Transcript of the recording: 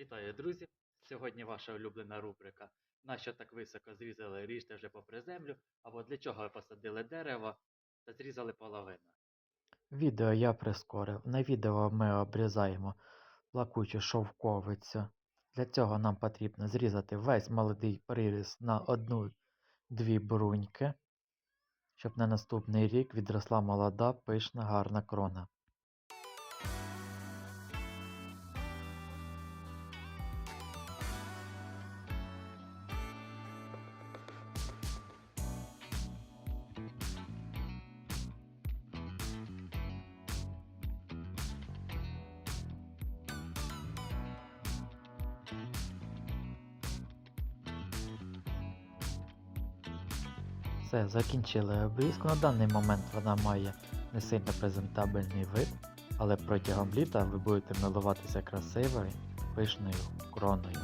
Вітаю, друзі! Сьогодні ваша улюблена рубрика Нащо так високо зрізали ріжте вже попри землю, або для чого ви посадили дерево та зрізали половину. Відео я прискорив. На відео ми обрізаємо плакучу шовковицю. Для цього нам потрібно зрізати весь молодий приріс на одну-дві бруньки, щоб на наступний рік відросла молода, пишна, гарна крона. Все, закінчили обрізку. На даний момент вона має не сильно презентабельний вид, але протягом літа ви будете милуватися красивою пишною кроною.